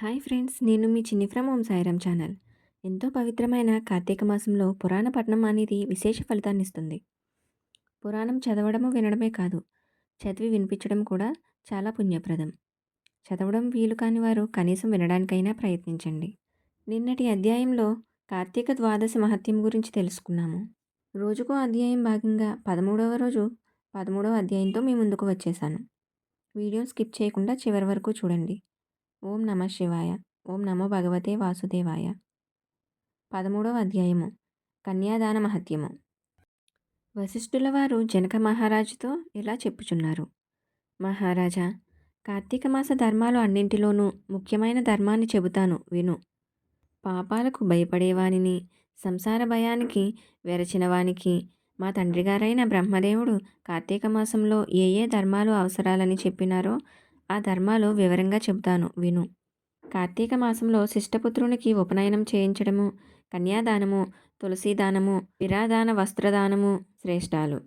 Hi friends నేను మీ చిన్ని from Om Sairam channel. ఎంతో పవిత్రమైన కార్తీక మాసంలో పురాణ పఠనం అనేది విశేష ఫలితాన్ని ఇస్తుంది. పురాణం చదవడము వినడమే కాదు చదివి వినిపించడం కూడా చాలా పుణ్యప్రదం. చదవడం వీలు కాని వారు కనీసం వినడానికైనా ప్రయత్నించండి. నిన్నటి అధ్యాయంలో కార్తీక ద్వాదశ మహత్యం గురించి తెలుసుకున్నాము. రోజుకో అధ్యాయం భాగంగా పదమూడవ రోజు పదమూడవ అధ్యాయంతో మీ ముందుకు వచ్చేసాను. వీడియో స్కిప్ చేయకుండా చివరి వరకు చూడండి. ఓం నమ శివాయ. ఓం నమో భగవతే వాసుదేవాయ. పదమూడవ అధ్యాయము. కన్యాదాన మహత్యము. వశిష్ఠుల వారు జనక మహారాజుతో ఇలా చెప్పుచున్నారు. మహారాజా కార్తీక మాస ధర్మాలు అన్నింటిలోనూ ముఖ్యమైన ధర్మాన్ని చెబుతాను విను. పాపాలకు భయపడేవానిని సంసార భయానికి వెరచినవానికి మా తండ్రి గారైన బ్రహ్మదేవుడు కార్తీక మాసంలో ఏ ఏ ధర్మాలు అవసరాలని చెప్పినారో ఆ ధర్మాలు వివరంగా చెబుతాను. విను. కార్తీక మాసంలో శిష్టపుత్రునికి ఉపనయనం చేయించడము కన్యాదానము తులసీదానము విరాదాన వస్త్రదానము శ్రేష్టాలు.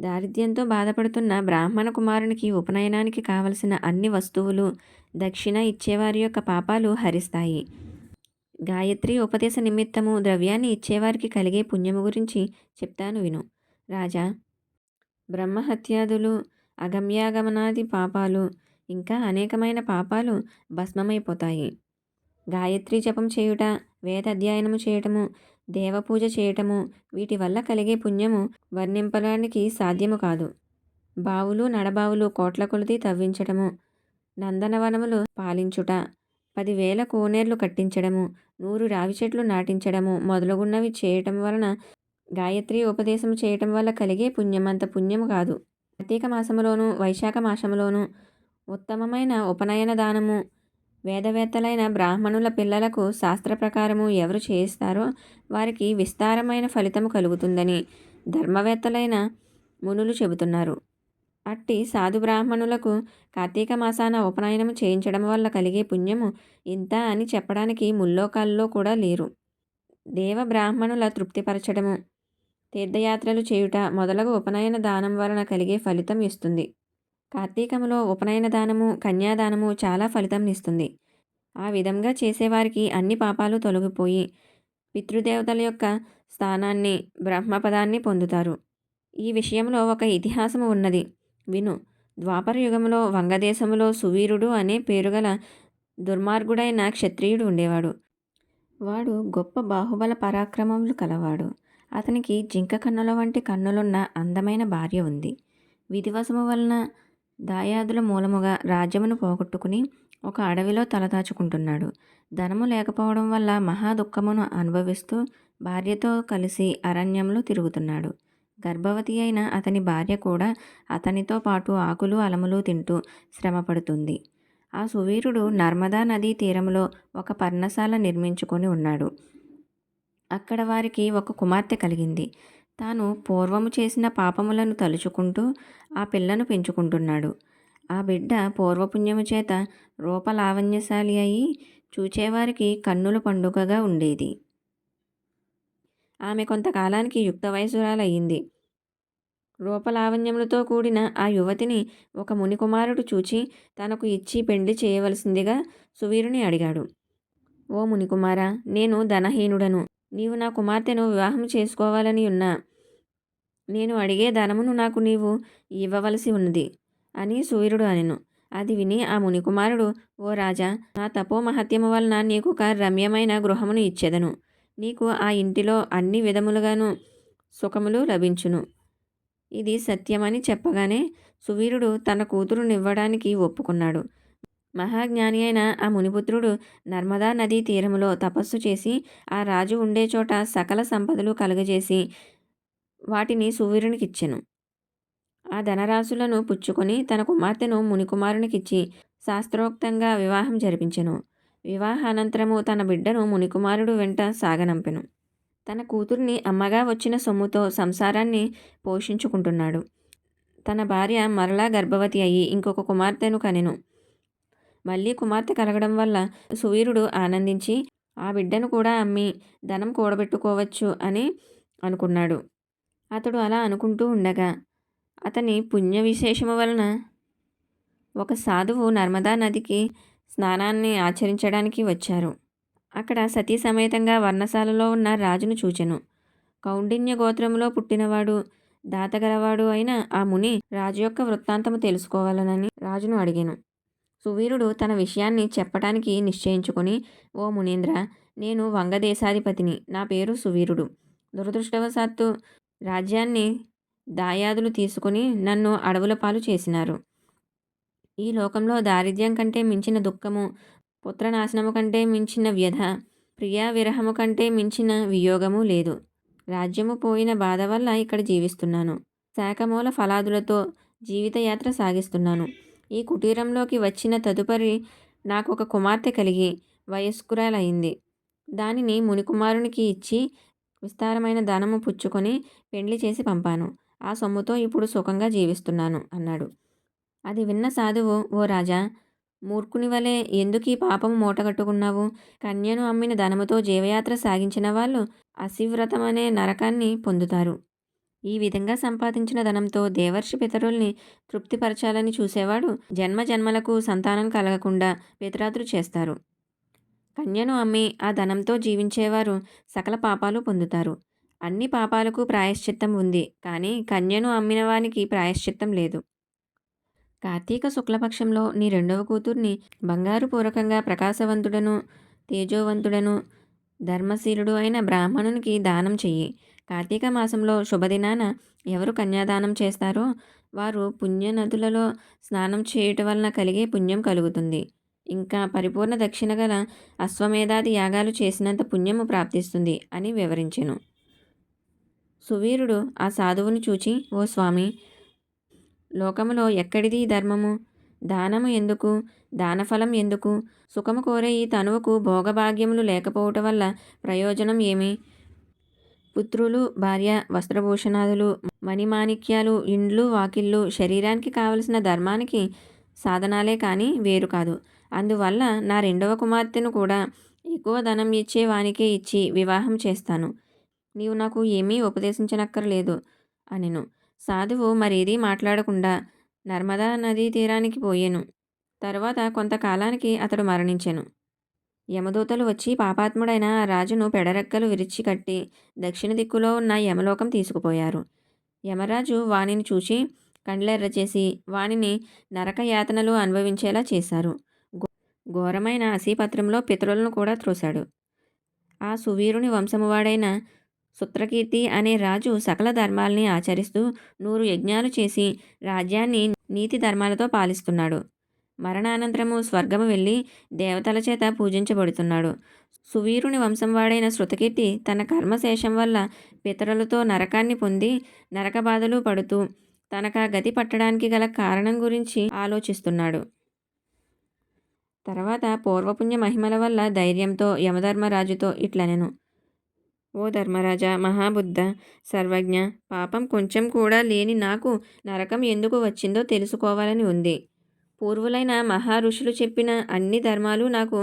దారిద్ర్యంతో బాధపడుతున్న బ్రాహ్మణ కుమారునికి ఉపనయనానికి కావలసిన అన్ని వస్తువులు దక్షిణ ఇచ్చేవారి యొక్క పాపాలు హరిస్తాయి. గాయత్రి ఉపదేశ నిమిత్తము ద్రవ్యాన్ని ఇచ్చేవారికి కలిగే పుణ్యము గురించి చెప్తాను విను. రాజా బ్రహ్మహత్యాదులు అగమ్యాగమనాది పాపాలు ఇంకా అనేకమైన పాపాలు భస్మమైపోతాయి. గాయత్రి జపం చేయుట వేద అధ్యయనము చేయటము దేవపూజ చేయటము వీటి వల్ల కలిగే పుణ్యము వర్ణింపడానికి సాధ్యము కాదు. బావులు నడబావులు కోట్ల కొలది తవ్వించటము నందనవనములు పాలించుట పదివేల కోనేర్లు కట్టించడము నూరు రావి చెట్లు నాటించడము మొదలుగున్నవి చేయటం వలన గాయత్రి ఉపదేశం చేయటం వల్ల కలిగే పుణ్యమంత పుణ్యము కాదు. కార్తీక మాసములోను వైశాఖ మాసములోను ఉత్తమమైన ఉపనయన దానము. వేదవేత్తలైన బ్రాహ్మణుల పిల్లలకు శాస్త్ర ప్రకారము ఎవరు చేయిస్తారో వారికి విస్తారమైన ఫలితము కలుగుతుందని ధర్మవేత్తలైన మునులు చెబుతున్నారు. అట్టి సాధు బ్రాహ్మణులకు కార్తీక మాసాన ఉపనయనము చేయించడం వల్ల కలిగే పుణ్యము ఇంత అని చెప్పడానికి ముల్లోకాల్లో కూడా లేరు. దేవ బ్రాహ్మణుల తృప్తిపరచడము తీర్థయాత్రలు చేయుట మొదలగు ఉపనయన దానం వలన కలిగే ఫలితం ఇస్తుంది. కార్తీకములో ఉపనయన దానము కన్యాదానము చాలా ఫలితం ఇస్తుంది ఆ విధంగా చేసేవారికి అన్ని పాపాలు తొలగిపోయి పితృదేవతల యొక్క స్థానాన్ని బ్రహ్మపదాన్ని పొందుతారు. ఈ విషయంలో ఒక ఇతిహాసము ఉన్నది. విను. ద్వాపర యుగంలో వంగదేశములో సువీరుడు అనే పేరుగల దుర్మార్గుడైన క్షత్రియుడు ఉండేవాడు. వాడు గొప్ప బాహుబల పరాక్రమములు కలవాడు. అతనికి జింక కన్నుల వంటి కన్నులున్న అందమైన భార్య ఉంది. విధివశము వలన దాయాదుల మూలముగా రాజ్యమును పోగొట్టుకుని ఒక అడవిలో తలదాచుకుంటున్నాడు ధనము లేకపోవడం వల్ల మహా దుఃఖమును అనుభవిస్తూ భార్యతో కలిసి అరణ్యంలో తిరుగుతున్నాడు. గర్భవతి అయిన అతని భార్య కూడా అతనితో పాటు ఆకులు అలములు తింటూ శ్రమపడుతుంది. ఆ సువీరుడు నర్మదా నదీ తీరంలో ఒక పర్ణశాల నిర్మించుకొని ఉన్నాడు. అక్కడ వారికి ఒక కుమార్తె కలిగింది. తాను పూర్వము చేసిన పాపములను తలుచుకుంటూ ఆ పిల్లను పెంచుకుంటున్నాడు. ఆ బిడ్డ పూర్వపుణ్యము చేత రూపలావణ్యశాలి అయి చూచేవారికి కన్నుల పండుగగా ఉండేది. ఆమె కొంతకాలానికి యుక్త వయసురాలయ్యింది రూపలావణ్యములతో కూడిన ఆ యువతిని ఒక మునికుమారుడు చూచి తనకు ఇచ్చి పెండ్లి చేయవలసిందిగా సువీరుని అడిగాడు. ఓ మునికుమార నేను ధనహీనుడను. నీవు నా కుమార్తెను వివాహం చేసుకోవాలని ఉన్నా. నేను అడిగే ధనమును నాకు నీవు ఇవ్వవలసి ఉన్నది అని సూర్యుడు అనెను. అది విని ఆ మునికుమారుడు ఓ రాజా నా తపోమహత్యము వలన నీకు ఒక రమ్యమైన గృహమును ఇచ్చేదను. నీకు ఆ ఇంటిలో అన్ని విధములుగాను సుఖములు లభించును. ఇది సత్యమని చెప్పగానే సువీరుడు తన కూతురునివ్వడానికి ఒప్పుకున్నాడు. మహాజ్ఞాని అయిన ఆ మునిపుత్రుడు నర్మదా నదీ తీరములో తపస్సు చేసి ఆ రాజు ఉండే చోట సకల సంపదలు కలుగజేసి వాటిని సూర్యునికిచ్చెను ఆ ధనరాశులను పుచ్చుకొని తన కుమార్తెను మునికుమారునికిచ్చి శాస్త్రోక్తంగా వివాహం జరిపించెను. వివాహానంతరము తన బిడ్డను మునికుమారుడు వెంట సాగనంపెను. తన కూతుర్ని అమ్మగా వచ్చిన సొమ్ముతో సంసారాన్ని పోషించుకుంటున్నాడు. తన భార్య మరలా గర్భవతి అయ్యి ఇంకొక కుమార్తెను కనెను. మళ్ళీ కుమార్తె కలగడం వల్ల సువీరుడు ఆనందించి ఆ బిడ్డను కూడా అమ్మి ధనం కూడబెట్టుకోవచ్చు అని అనుకున్నాడు. అతడు అలా అనుకుంటూ ఉండగా అతని పుణ్య విశేషము వలన ఒక సాధువు నర్మదా నదికి స్నానాన్ని ఆచరించడానికి వచ్చారు. అక్కడ సతీ సమేతంగా వర్ణశాలలో ఉన్న రాజును చూచెను. కౌండిన్య గోత్రములో పుట్టినవాడు దాతగలవాడు అయిన ఆ ముని రాజు యొక్క వృత్తాంతము తెలుసుకోవాలనని రాజును అడిగాను. సువీరుడు తన విషయాన్ని చెప్పటానికి నిశ్చయించుకొని ఓ మునీంద్ర నేను వంగదేశాధిపతిని. నా పేరు సువీరుడు. దురదృష్టవశాత్తు రాజ్యాన్ని దాయాదులు తీసుకుని నన్ను అడవుల పాలు చేసినారు. ఈ లోకంలో దారిద్ర్యం కంటే మించిన దుఃఖము పుత్రనాశనము కంటే మించిన వ్యధ ప్రియా విరహము కంటే మించిన వియోగము లేదు. రాజ్యము పోయిన బాధ వల్ల ఇక్కడ జీవిస్తున్నాను. శాఖమూల ఫలాదులతో జీవితయాత్ర సాగిస్తున్నాను. ఈ కుటీరంలోకి వచ్చిన తదుపరి నాకు ఒక కుమార్తె కలిగి వయస్కురాలైంది. దానిని మునికుమారునికి ఇచ్చి విస్తారమైన ధనము పుచ్చుకొని పెండ్లి చేసి పంపాను. ఆ సొమ్ముతో ఇప్పుడు సుఖంగా జీవిస్తున్నాను అన్నాడు. అది విన్న సాధువు ఓ రాజా మూర్ఖుని వలె ఎందుకు ఈ పాపం మూటగట్టుకున్నావు? కన్యను అమ్మిన ధనముతో జీవయాత్ర సాగించిన వాళ్ళు అసివ్రతమనే నరకాన్ని పొందుతారు. ఈ విధంగా సంపాదించిన ధనంతో దేవర్షి పితరుల్ని తృప్తిపరచాలని చూసేవాడు జన్మ జన్మలకు సంతానం కలగకుండా పితరాతులు చేస్తారు. కన్యను అమ్మి ఆ ధనంతో జీవించేవారు సకల పాపాలు పొందుతారు. అన్ని పాపాలకు ప్రాయశ్చిత్తం ఉంది కానీ కన్యను అమ్మిన వానికి ప్రాయశ్చిత్తం లేదు. కార్తీక శుక్లపక్షంలో నీ రెండవ కూతుర్ని బంగారు పూర్వకంగా ప్రకాశవంతుడను తేజోవంతుడను ధర్మశీలుడు అయిన బ్రాహ్మణునికి దానం చెయ్యి. కార్తీక మాసంలో శుభదినాన ఎవరు కన్యాదానం చేస్తారో వారు పుణ్యనదులలో స్నానం చేయటం వలన కలిగే పుణ్యం కలుగుతుంది. ఇంకా పరిపూర్ణ దక్షిణ గల అశ్వమేధాది యాగాలు చేసినంత పుణ్యము ప్రాప్తిస్తుంది అని వివరించెను. సువీరుడు ఆ సాధువును చూచి ఓ స్వామి లోకములో ఎక్కడిది ధర్మము? దానము ఎందుకు? దానఫలం ఎందుకు? సుఖము కోరే ఈ తనువుకు భోగభాగ్యములు లేకపోవటం వల్ల ప్రయోజనం ఏమి? పుత్రులు భార్య వస్త్రభూషణాదులు మణిమాణిక్యాలు ఇండ్లు వాకిళ్ళు శరీరానికి కావలసిన ధర్మానికి సాధనాలే కానీ వేరు కాదు. అందువల్ల నా రెండవ కుమార్తెను కూడా ఎక్కువ ధనం ఇచ్చే వానికే ఇచ్చి వివాహం చేస్తాను. నీవు నాకు ఏమీ ఉపదేశించనక్కర్లేదు అనెను. సాధువు మరేదీ మాట్లాడకుండా నర్మదా నదీ తీరానికి పోయాను. తర్వాత కొంతకాలానికి అతడు మరణించెను. యమదూతలు వచ్చి పాపాత్ముడైన ఆ రాజును పెడరెక్కలు విరిచి కట్టి దక్షిణ దిక్కులో ఉన్న యమలోకం తీసుకుపోయారు. యమరాజు వాణిని చూసి కండ్లెర్ర చేసి వానిని నరక యాతనలు అనుభవించేలా చేశారు. ఘోరమైన ఆశీపత్రంలో పితరులను కూడా త్రోశాడు. ఆ సువీరుని వంశమువాడైన సుత్రకీర్తి అనే రాజు సకల ధర్మాల్ని ఆచరిస్తూ నూరు యజ్ఞాలు చేసి రాజ్యాన్ని నీతి ధర్మాలతో పాలిస్తున్నాడు. మరణానంతరము స్వర్గము వెళ్ళి దేవతల చేత పూజించబడుతున్నాడు. సువీరుని వంశం వాడైన శృతకీర్తి తన కర్మశేషం వల్ల పితరులతో నరకాన్ని పొంది నరక బాధలు పడుతూ తనక గతి పట్టడానికి గల కారణం గురించి ఆలోచిస్తున్నాడు. తర్వాత పూర్వపుణ్య మహిమల వల్ల ధైర్యంతో యమధర్మరాజుతో ఇట్లనెను. ఓ ధర్మరాజా మహాబుద్ధ సర్వజ్ఞ పాపం కొంచెం కూడా లేని నాకు నరకం ఎందుకు వచ్చిందో తెలుసుకోవాలని ఉంది. పూర్వులైన మహా ఋషులు చెప్పిన అన్ని ధర్మాలు నాకు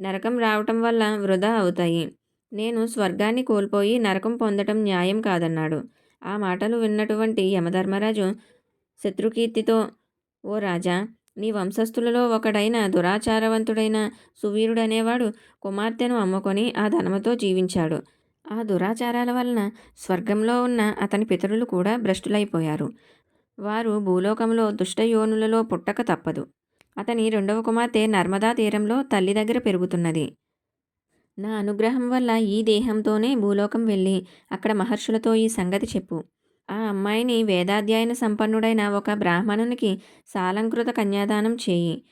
నరకం రావటం వల్ల వృధా అవుతాయి. నేను స్వర్గాన్ని కోల్పోయి నరకం పొందటం న్యాయం కాదన్నాడు. ఆ మాటలు విన్నటువంటి యమధర్మరాజు శత్రుకీర్తితో ఓ రాజా నీ వంశస్థులలో ఒకడైన దురాచారవంతుడైన సువీరుడనేవాడు కుమార్తెను అమ్ముకొని ఆ ధనముతో జీవించాడు. ఆ దురాచారాల వలన స్వర్గంలో ఉన్న అతని పితరులు కూడా భ్రష్టులైపోయారు. వారు భూలోకంలో దుష్టయోనులలో పుట్టక తప్పదు. అతని రెండవ కుమార్తె నర్మదా తీరంలో తల్లి దగ్గర పెరుగుతున్నది. నా అనుగ్రహం వల్ల ఈ దేహంతోనే భూలోకం వెళ్ళి అక్కడ మహర్షులతో ఈ సంగతి చెప్పు. ఆ అమ్మాయిని వేదాధ్యాయన సంపన్నుడైన ఒక బ్రాహ్మణునికి సాలంకృత కన్యాదానం చేయి.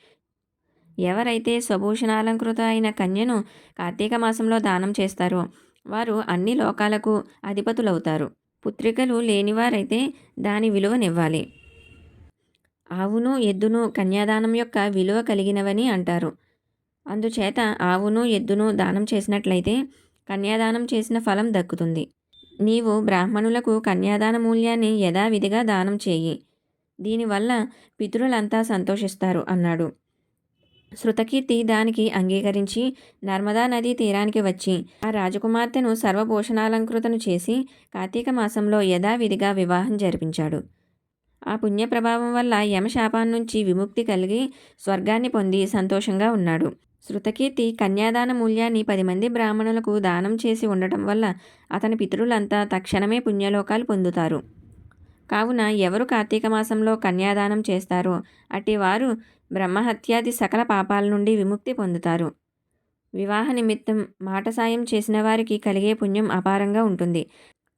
ఎవరైతే స్వభూషణాలంకృత అయిన కన్యను కార్తీక మాసంలో దానం చేస్తారో వారు అన్ని లోకాలకు అధిపతులవుతారు. పుత్రికలు లేనివారైతే దాని విలువనివ్వాలి. ఆవును ఎద్దును కన్యాదానం యొక్క విలువ కలిగినవని అంటారు. అందుచేత ఆవును ఎద్దును దానం చేసినట్లయితే కన్యాదానం చేసిన ఫలం దక్కుతుంది. నీవు బ్రాహ్మణులకు కన్యాదాన మూల్యాన్ని యథావిధిగా దానం చేయి. దీనివల్ల పితరులంతా సంతోషిస్తారు అన్నాడు. శృతకీర్తి దానికి అంగీకరించి నర్మదా నదీ తీరానికి వచ్చి ఆ రాజకుమార్తెను సర్వభూషణాలంకృతను చేసి కార్తీక మాసంలో యథావిధిగా వివాహం జరిపించాడు. ఆ పుణ్య ప్రభావం వల్ల యమశాపాన్నించి విముక్తి కలిగి స్వర్గాన్ని పొంది సంతోషంగా ఉన్నాడు. శృతకీర్తి కన్యాదాన మూల్యాన్ని పది మంది బ్రాహ్మణులకు దానం చేసి ఉండటం వల్ల అతని పితరులంతా తక్షణమే పుణ్యలోకాలు పొందుతారు. కావున ఎవరు కార్తీక మాసంలో కన్యాదానం చేస్తారో అట్టి వారు బ్రహ్మహత్యాది సకల పాపాల నుండి విముక్తి పొందుతారు. వివాహ నిమిత్తం మాట సాయం చేసిన వారికి కలిగే పుణ్యం అపారంగా ఉంటుంది.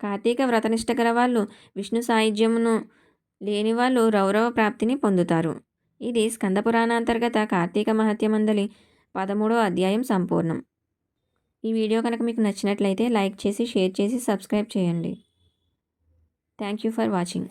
కార్తీక వ్రతనిష్ట గల వాళ్ళు విష్ణు సాయుధ్యమును లేని వాళ్ళు రౌరవ ప్రాప్తిని పొందుతారు. ఇది స్కందపురాణాంతర్గత కార్తీక మహత్యమందలి పదమూడో అధ్యాయం సంపూర్ణం. ఈ వీడియో కనుక మీకు నచ్చినట్లయితే లైక్ చేసి షేర్ చేసి సబ్స్క్రైబ్ చేయండి. Thank you for watching.